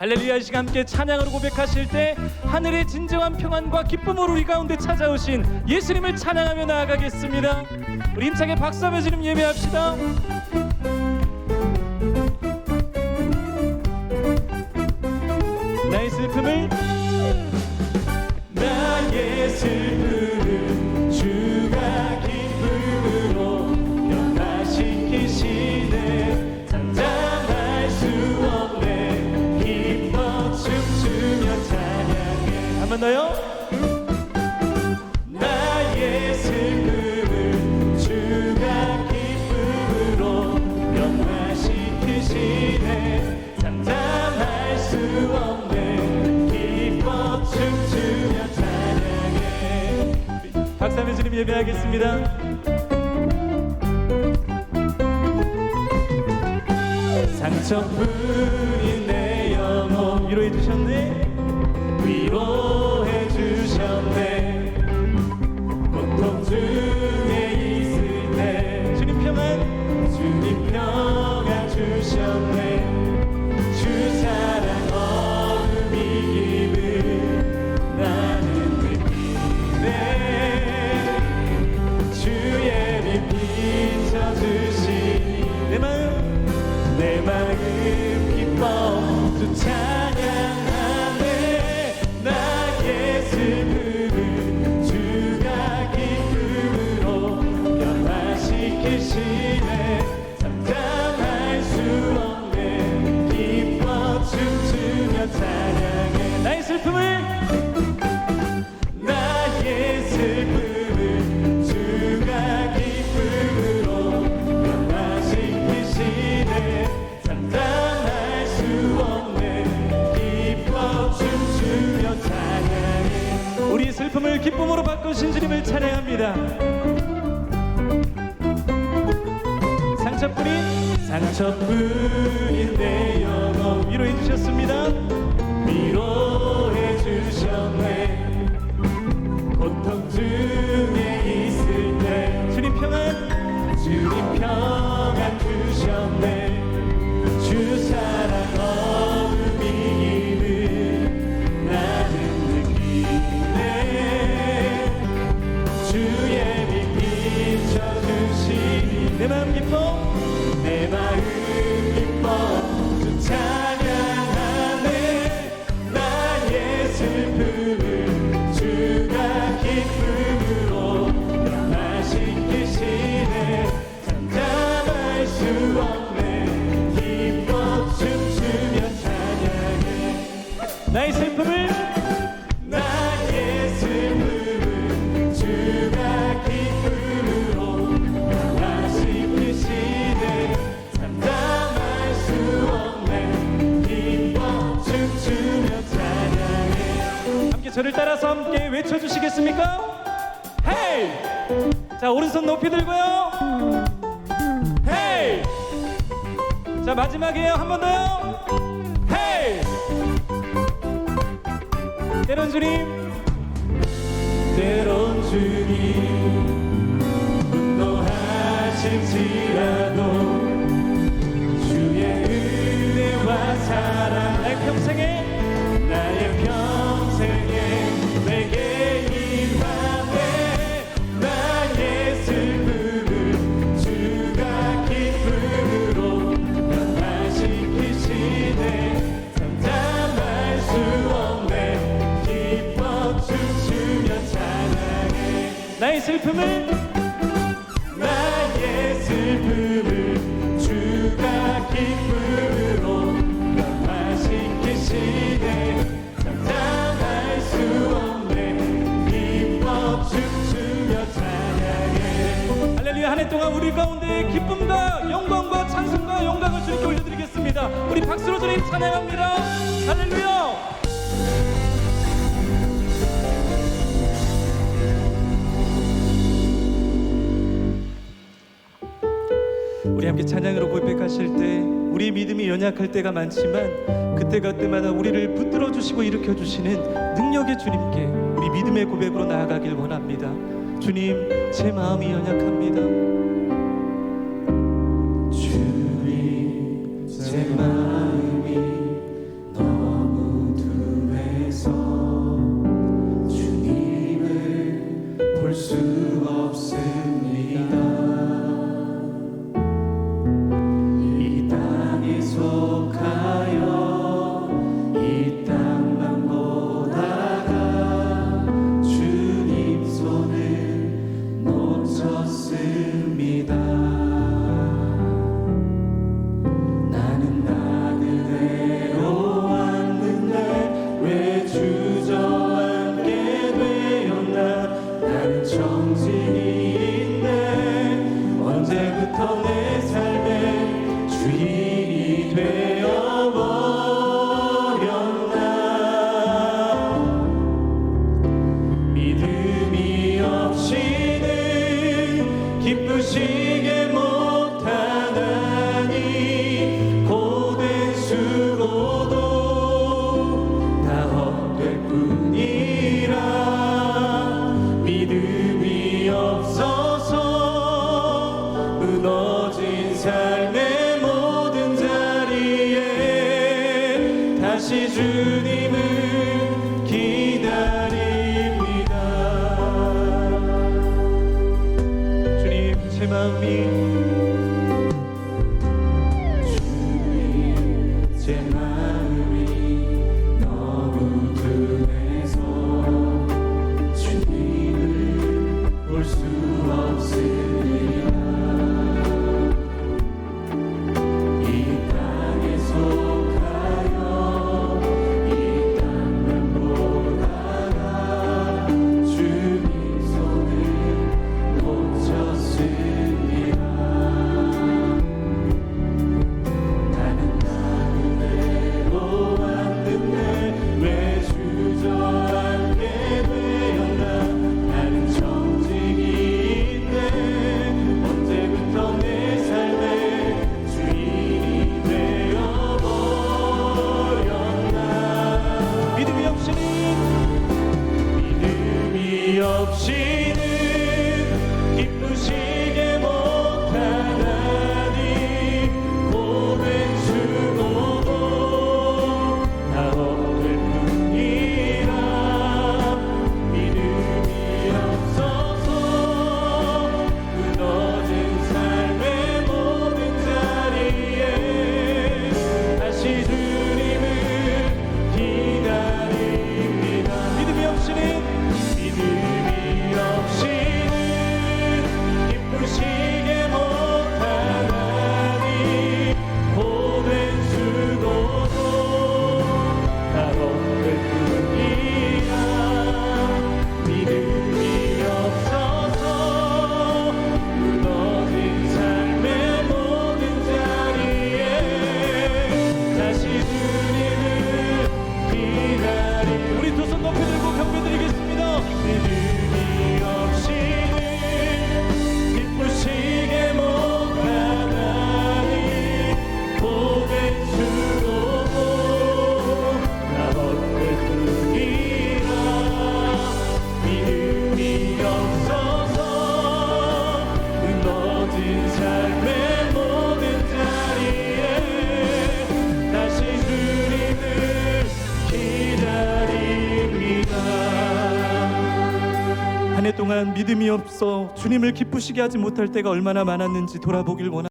할렐루야 이 시간 함께 찬양으로 고백하실 때 하늘의 진정한 평안과 기쁨으로 우리 가운데 찾아오신 예수님을 찬양하며 나아가겠습니다. 우리 힘차게 박수하며 주님 예배합시다. 더요? 나의 슬픔을 주가 기쁨으로 변화시키시네. 잠잠할 수 없네. 기뻐 춤추며 찬양해. 박사면 주님 예배하겠습니다. 상처뿐 상처뿐인 내 영혼 위로해 주셨습니다. 위로해 주셨네. 고통 중에 있을 때 주님 평안 주님 평안 주셨네. 주사 저를 따라서 함께 외쳐주시겠습니까? 헤이! 자 오른손 높이 들고요 헤이! 자 마지막이에요 한 번 더요 때론 주님. 때론 주님 찬양합니다 할렐루야 우리 함께 찬양으로 고백하실 때 우리 믿음이 연약할 때가 많지만 그때가 때마다 우리를 붙들어 주시고 일으켜 주시는 능력의 주님께 우리 믿음의 고백으로 나아가길 원합니다. 주님, 제 마음이 연약합니다. 정진이인데 언제부터 내 삶의 주인이 되어버렸나? 믿음이 없이는 기쁘시 무너진 삶의 모든 자리에 다시 주님을 기다립니다. 주님, 제 마음이 주님, 제 마음이 She. 동안 믿음이 없어 주님을 기쁘시게 하지 못할 때가 얼마나 많았는지 돌아보길 원합니다.